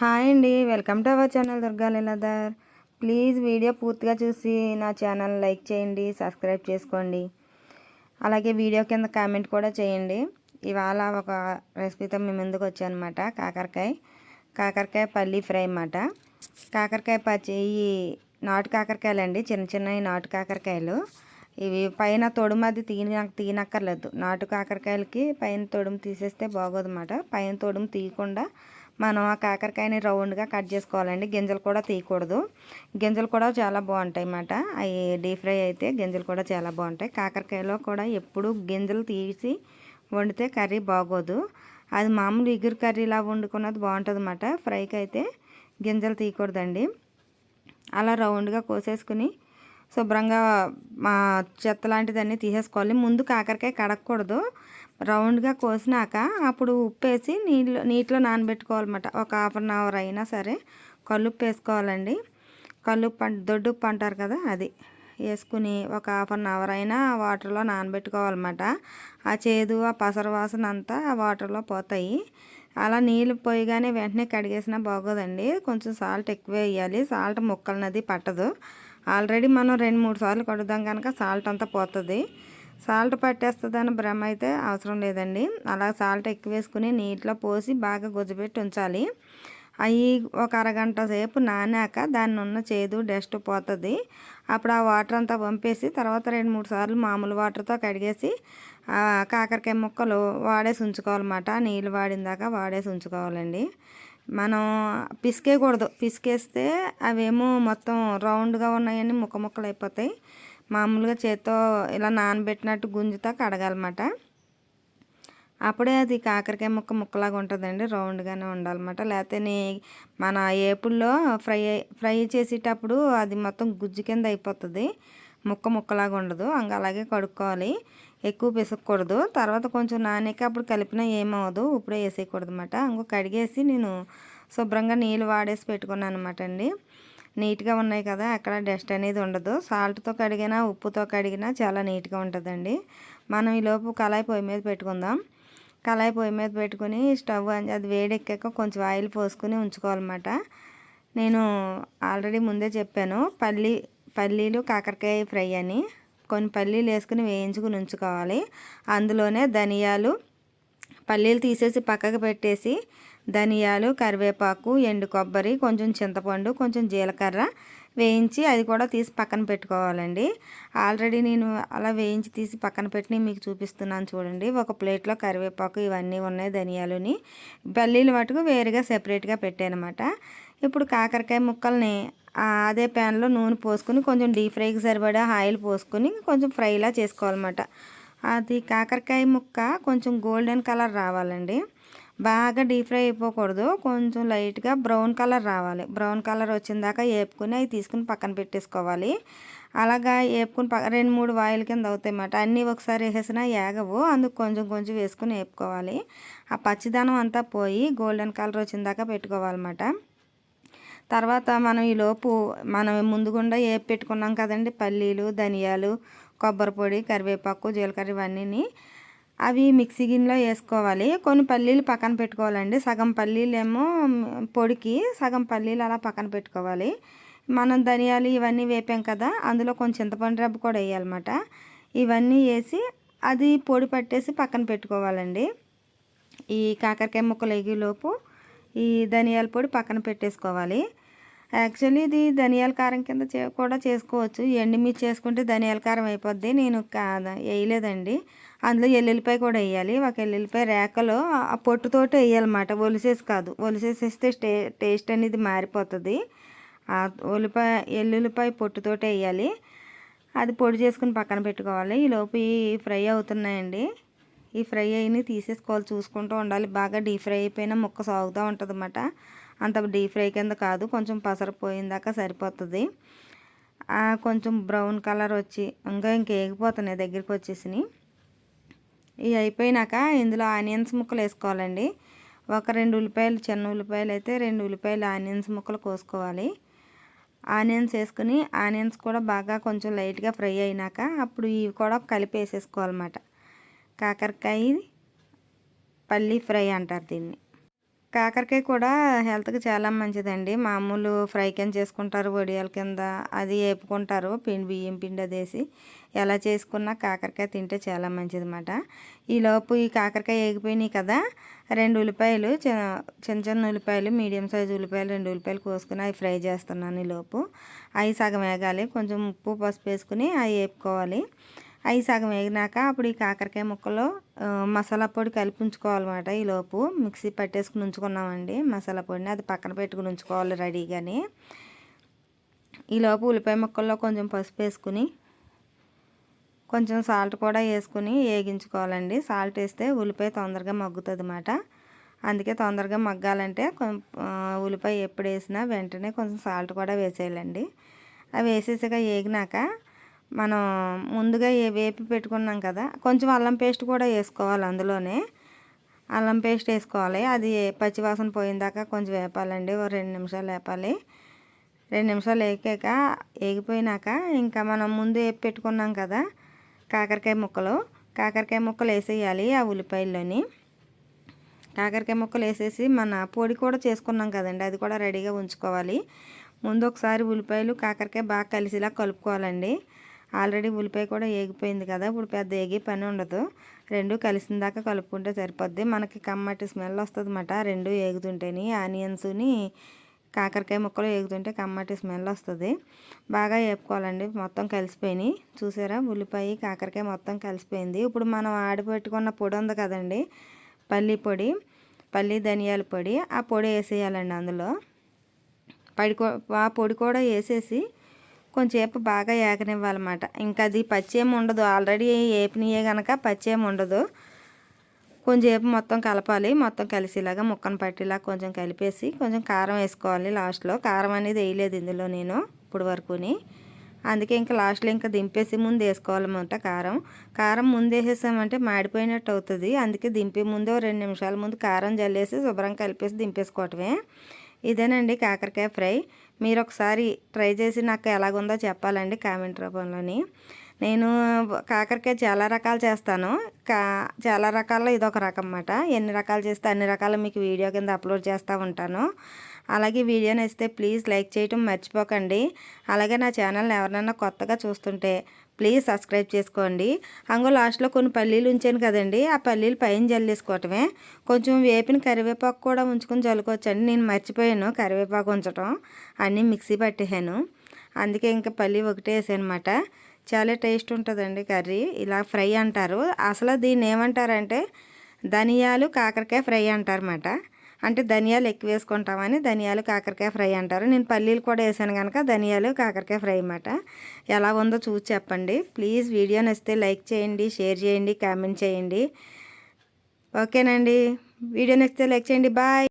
Hi అండి welcome to our channel Durga Leeladhar. Please video పూర్తిగా చూసి నా ఛానల్ లైక్ చేయండి సబ్స్క్రైబ్ చేసుకోండి. అలాగే వీడియో కింద కామెంట్ కూడా చేయండి. ఇవాళ ఒక రెసిపీతో మీ ముందుకు వచ్చానమాట కాకరకాయ. కాకరకాయ పల్లీ ఫ్రై అన్నమాట. కాకరకాయ పచ్చి ఈ నాటు కాకరకాయలు అండి చిన్న చిన్న నాటు కాకరకాయలు. ఇవి పైన తొడుము అది తీన తీనక్కర్లేదు. నాటు కాకరకాయలకి పైన తొడుము తీసేస్తే బాగోదన్నమాట. పైన తొడుము తీయకుండా మనం ఆ కాకరకాయని రౌండ్గా కట్ చేసుకోవాలండి. గింజలు కూడా తీయకూడదు. గింజలు కూడా చాలా బాగుంటాయి అన్నమాట అవి డీప్ ఫ్రై అయితే గింజలు కూడా చాలా బాగుంటాయి. కాకరకాయలో కూడా ఎప్పుడు గింజలు తీసి వండితే కర్రీ బాగోదు. అది మామూలు ఇగురు కర్రీలా వండుకున్నది బాగుంటుంది అన్నమాట ఫ్రైకి అయితే గింజలు తీయకూడదండి. అలా రౌండ్గా కోసేసుకుని శుభ్రంగా మా చెత్త లాంటిదన్నీ తీసేసుకోవాలి. ముందు కాకరకాయ కడగకూడదు రౌండ్గా కోసినాక అప్పుడు ఉప్పు వేసి నీళ్ళు నీటిలో నానబెట్టుకోవాలన్నమాట. ఒక హాఫ్ అన్ అవర్ అయినా సరే కల్లుప్పు వేసుకోవాలండి కల్లుప్పు అంట దొడ్డుప్పు అంటారు కదా అది. వేసుకుని ఒక హాఫ్ అన్ అవర్ అయినా వాటర్లో నానబెట్టుకోవాలన్నమాట. ఆ చేదు ఆ పసర వాసన అంతా ఆ వాటర్లో పోతాయి. అలా నీళ్ళు పోయిగానే వెంటనే కడిగేసినా బాగోదండి. కొంచెం సాల్ట్ ఎక్కువ వేయాలి. సాల్ట్ ముక్కలనది పట్టదు. ఆల్రెడీ మనం రెండు మూడు సార్లు కడుగుదాం కనుక సాల్ట్ అంతా పోతుంది. సాల్ట్ పట్టేస్తుందని భ్రమ అయితే అవసరం లేదండి. అలా సాల్ట్ ఎక్కువ వేసుకుని నీటిలో పోసి బాగా గుజ్జుపెట్టి ఉంచాలి. అవి ఒక అరగంట సేపు నానాక దాన్ని ఉన్న చేదు డస్ట్ పోతుంది. అప్పుడు ఆ వాటర్ అంతా పంపేసి తర్వాత రెండు మూడు సార్లు మామూలు వాటర్తో కడిగేసి కాకరకాయ ముక్కలు వాడేసి ఉంచుకోవాలన్నమాట. నీళ్ళు వాడిందాక వాడేసి ఉంచుకోవాలండి. మనం పిసికేయకూడదు. పిసికేస్తే అవేమో మొత్తం రౌండ్గా ఉన్నాయని ముక్క ముక్కలు అయిపోతాయి. మామూలుగా చేత్తో ఇలా నానబెట్టినట్టు గుంజుతా కడగాలన్నమాట. అప్పుడే అది కాకరకాయ ముక్క ముక్కలాగా ఉంటుందండి రౌండ్గానే ఉండాలన్నమాట. లేకపోతే మన ఏపుల్లో ఫ్రై ఫ్రై చేసేటప్పుడు అది మొత్తం గుజ్జు కింద అయిపోతుంది. ముక్క ముక్కలాగా ఉండదు అంగ అలాగే కడుక్కోవాలి. ఎక్కువ పిసకూడదు. తర్వాత కొంచెం నానేక అప్పుడు కలిపినా ఏమవదు ఇప్పుడే వేసేయకూడదు అనమాట ఇంకో కడిగేసి నేను శుభ్రంగా నీళ్ళు వాడేసి పెట్టుకున్నాను అనమాట అండి. నీట్గా ఉన్నాయి కదా అక్కడ డస్ట్ అనేది ఉండదు. సాల్ట్తో కడిగినా ఉప్పుతో కడిగినా చాలా నీట్గా ఉంటుందండి. మనం ఈలోపు కళాయి పొయ్యి మీద పెట్టుకుందాం. కళాయి పొయ్యి మీద పెట్టుకుని స్టవ్ అది వేడెక్కాక కొంచెం ఆయిల్ పోసుకొని ఉంచుకోవాలన్నమాట. నేను ఆల్రెడీ ముందే చెప్పాను పల్లి పల్లీలు కాకరకాయ ఫ్రై అని. కొన్ని పల్లీలు వేసుకుని వేయించుకుని ఉంచుకోవాలి. అందులోనే ధనియాలు పల్లీలు తీసేసి పక్కకు పెట్టేసి ధనియాలు కరివేపాకు ఎండు కొబ్బరి కొంచెం చింతపండు కొంచెం జీలకర్ర వేయించి అది కూడా తీసి పక్కన పెట్టుకోవాలండి. ఆల్రెడీ నేను అలా వేయించి తీసి పక్కన పెట్టి మీకు చూపిస్తున్నాను చూడండి. ఒక ప్లేట్లో కరివేపాకు ఇవన్నీ ఉన్నాయి ధనియాలుని. పల్లీలు మటుకు వేరుగా సెపరేట్గా పెట్టానమాట. ఇప్పుడు కాకరకాయ ముక్కల్ని అదే ప్యాన్లో నూనె పోసుకొని కొంచెం డీప్ ఫ్రైకి సరిపడా ఆయిల్ పోసుకొని కొంచెం ఫ్రైలా చేసుకోవాలన్నమాట. అది కాకరకాయ ముక్క కొంచెం గోల్డెన్ కలర్ రావాలండి. బాగా డీప్ ఫ్రై అయిపోకూడదు. కొంచెం లైట్గా బ్రౌన్ కలర్ రావాలి. బ్రౌన్ కలర్ వచ్చిన దాకా వేపుకొని అవి తీసుకుని పక్కన పెట్టేసుకోవాలి. అలాగా వేపుకుని పక్క రెండు మూడు వాయిల్ కింద అవుతాయి అన్నమాట. అన్నీ ఒకసారి వేసేసినా ఏగవు. అందుకు కొంచెం కొంచెం వేసుకుని వేపుకోవాలి ఆ పచ్చిదనం అంతా పోయి గోల్డెన్ కలర్ వచ్చిన దాకా పెట్టుకోవాలన్నమాట. తర్వాత మనం ఈలోపు మనం ముందుగుండా ఏ పెట్టుకున్నాం కదండి. పల్లీలు ధనియాలు కొబ్బరి పొడి కరివేపాకు జీలకర్ర ఇవన్నీ అవి మిక్సీ గిన్నెలో వేసుకోవాలి. కొన్ని పల్లీలు పక్కన పెట్టుకోవాలండి. సగం పల్లీలు ఏమో పొడికి సగం పల్లీలు అలా పక్కన పెట్టుకోవాలి. మనం ధనియాలు ఇవన్నీ వేపాం కదా అందులో కొంచెం చింతపండు రబ్బు కూడా వేయాలన్నమాట. ఇవన్నీ వేసి అది పొడి పట్టేసి పక్కన పెట్టుకోవాలండి. ఈ కాకరకాయ ముక్కలు ఎగిలోపు ఈ ధనియాల పొడి పక్కన పెట్టేసుకోవాలి. యాక్చువల్లీ ఇది ధనియాల కారం కింద కూడా చేసుకోవచ్చు. ఎండుమిర్చి చేసుకుంటే ధనియాల కారం అయిపోద్ది. నేను వేయలేదండి. అందులో ఎల్లుల్లిపాయ కూడా వేయాలి. ఒక ఎల్లుల్లిపాయ రేకలో ఆ పొట్టుతోటి వేయాలన్నమాట. ఒలిసేసి కాదు. ఒలిసేసేస్తే టే టేస్ట్ అనేది మారిపోతుంది. ఆ ఉల్లిపాయ ఎల్లుల్లిపాయ పొట్టుతోటి వేయాలి. అది పొడి చేసుకుని పక్కన పెట్టుకోవాలి. ఈలోపు ఈ ఫ్రై అవుతున్నాయండి. ఈ ఫ్రై అయిన తీసేసుకోవాలి. చూసుకుంటూ ఉండాలి. బాగా డీప్ ఫ్రై అయిపోయినా ముక్క సాగుతూ ఉంటుంది అన్నమాట అంత డీప్ ఫ్రై కింద కాదు కొంచెం పసరపోయిందాక సరిపోతుంది. కొంచెం బ్రౌన్ కలర్ వచ్చి ఇంకా ఇంకేగిపోతున్నాయి దగ్గరికి వచ్చేసి ఇవి అయిపోయినాక ఇందులో ఆనియన్స్ ముక్కలు వేసుకోవాలండి. ఒక రెండు ఉల్లిపాయలు చిన్న ఉల్లిపాయలు అయితే రెండు ఉల్లిపాయలు ఆనియన్స్ ముక్కలు కోసుకోవాలి. ఆనియన్స్ వేసుకుని ఆనియన్స్ కూడా బాగా కొంచెం లైట్గా ఫ్రై అయినాక అప్పుడు ఇవి కూడా కలిపి వేసేసుకోవాలన్నమాట. కాకరకాయ పల్లీ ఫ్రై అంటారు దీన్ని. కాకరకాయ కూడా హెల్త్కి చాలా మంచిదండి. మామూలు ఫ్రై కింద చేసుకుంటారు వడియాల కింద అది వేపుకుంటారు పిండి బియ్యం పిండి అది వేసి ఎలా చేసుకున్నా కాకరకాయ తింటే చాలా మంచిది అన్నమాట ఈలోపు ఈ కాకరకాయ వేగిపోయినాయి కదా రెండు ఉల్లిపాయలు చిన్న చిన్న ఉల్లిపాయలు మీడియం సైజు ఉల్లిపాయలు రెండు ఉల్లిపాయలు కోసుకుని అవి ఫ్రై చేస్తున్నాను ఈలోపు అవి సగం వేగాలి కొంచెం ఉప్పు పసుపు వేసుకుని అవి వేపుకోవాలి. అవి సగం వేగినాక అప్పుడు ఈ కాకరకాయ ముక్కలు మసాలా పొడి కలిపి ఉంచుకోవాలన్నమాట ఈలోపు మిక్సీ పట్టేసుకుని ఉంచుకున్నామండి మసాలా పొడిని. అది పక్కన పెట్టుకుని ఉంచుకోవాలి రెడీగాని. ఈలోపు ఉల్లిపాయ ముక్కల్లో కొంచెం పసుపు వేసుకుని కొంచెం సాల్ట్ కూడా వేసుకుని వేగించుకోవాలండి. సాల్ట్ వేస్తే ఉల్లిపాయ తొందరగా మగ్గుతుంది అన్నమాట అందుకే తొందరగా మగ్గాలంటే ఉల్లిపాయ ఎప్పుడు వేసినా వెంటనే కొంచెం సాల్ట్ కూడా వేసేయాలండి. అవి వేసేసాక వేగినాక మనం ముందుగా వేపి పెట్టుకున్నాం కదా కొంచెం అల్లం పేస్ట్ కూడా వేసుకోవాలి అందులోనే. అల్లం పేస్ట్ వేసుకోవాలి. అది పచ్చివాసన పోయిందాక కొంచెం వేపాలండి. ఓ రెండు నిమిషాలు వేపాలి. రెండు నిమిషాలు వేగాక వేగిపోయినాక ఇంకా మనం ముందు వేపి పెట్టుకున్నాం కదా కాకరకాయ ముక్కలు. కాకరకాయ ముక్కలు వేసేయాలి ఆ ఉల్లిపాయల్లోని. కాకరకాయ ముక్కలు వేసేసి మన పొడి కూడా చేసుకున్నాం కదండి. అది కూడా రెడీగా ఉంచుకోవాలి. ముందు ఒకసారి ఉల్లిపాయలు కాకరకాయ బాగా కలిసిలా కలుపుకోవాలండి. ఆల్రెడీ ఉల్లిపాయ కూడా ఏగిపోయింది కదా ఇప్పుడు పెద్ద ఏగి పని ఉండదు. రెండు కలిసిన దాకా కలుపుకుంటే సరిపోద్ది. మనకి కమ్మటి స్మెల్ వస్తుంది అన్నమాట రెండు ఏగుతుంటేని ఆనియన్స్ని కాకరకాయ ముక్కలు ఏగుతుంటే కమ్మటి స్మెల్ వస్తుంది. బాగా వేపుకోవాలండి మొత్తం కలిసిపోయినాయి. చూసారా? ఉల్లిపాయ కాకరకాయ మొత్తం కలిసిపోయింది. ఇప్పుడు మనం ఆడిపెట్టుకున్న పొడి ఉంది కదండి పల్లి పొడి పల్లి ధనియాల పొడి ఆ పొడి వేసేయాలండి అందులో. పడి ఆ పొడి కూడా వేసేసి కొంచెంసేపు బాగా ఏగనివ్వాలన్నమాట. ఇంకా అది పచ్చేం ఉండదు. ఆల్రెడీ ఏపినయే కనుక పచ్చేం ఉండదు. కొంచెంసేపు మొత్తం కలపాలి. మొత్తం కలిసేలాగా ముక్కను పట్టేలా కొంచెం కలిపేసి కొంచెం కారం వేసుకోవాలి లాస్ట్లో. కారం అనేది వేయలేదు ఇందులో నేను ఇప్పుడు వరకుని. అందుకే ఇంకా లాస్ట్లో ఇంకా దింపేసి ముందు వేసుకోవాలన్నమాట కారం. కారం ముందు వేసేసామంటే మాడిపోయినట్టు అవుతుంది. అందుకే దింపే ముందు రెండు నిమిషాల ముందు కారం జల్లేసి శుభ్రం కలిపేసి దింపేసుకోవటమే. ఇదేనండి కాకరకాయ ఫ్రై. మీరు ఒకసారి ట్రై చేసి నాకు ఎలాగుందో చెప్పాలండి కామెంట్ రూపంలోని. నేను కాకరకాయ చాలా రకాలు చేస్తాను. కా చాలా రకాల్లో ఇదొక రకం అన్నమాట ఎన్ని రకాలు చేస్తే అన్ని రకాలు మీకు వీడియో కింద అప్లోడ్ చేస్తూ ఉంటాను. అలాగే వీడియో నచ్చితే ప్లీజ్ లైక్ చేయటం మర్చిపోకండి. అలాగే నా ఛానల్ని ఎవరినైనా కొత్తగా చూస్తుంటే ప్లీజ్ సబ్స్క్రైబ్ చేసుకోండి. అంగో లాస్ట్లో కొన్ని పల్లీలు ఉంచాను కదండి ఆ పల్లీలు పైన జల్లేసుకోవటమే. కొంచెం వేపిన కరివేపాకు కూడా ఉంచుకొని జల్లుకోవచ్చండి. నేను మర్చిపోయాను కరివేపాకు ఉంచడం అన్నీ మిక్సీ పట్టేసాను అందుకే ఇంకా పల్లీ ఒకటే వేసానమాట. చాలా టేస్ట్ ఉంటుందండి కర్రీ. ఇలా ఫ్రై అంటారు. అసలు దీన్ని ఏమంటారంటే ధనియాలు కాకరకాయ ఫ్రై అంటారన్నమాట. అంటే ధనియాలు ఎక్కువ వేసుకుంటామని ధనియాలు కాకరకాయ ఫ్రై అంటారు. నేను పల్లీలు కూడా వేసాను కనుక ధనియాలు కాకరకాయ ఫ్రై అన్నమాట. ఎలా ఉందో చూసి చెప్పండి. ప్లీజ్ వీడియో నచ్చితే లైక్ చేయండి షేర్ చేయండి కామెంట్ చేయండి. ఓకేనండి. వీడియో నచ్చితే లైక్ చేయండి. బాయ్.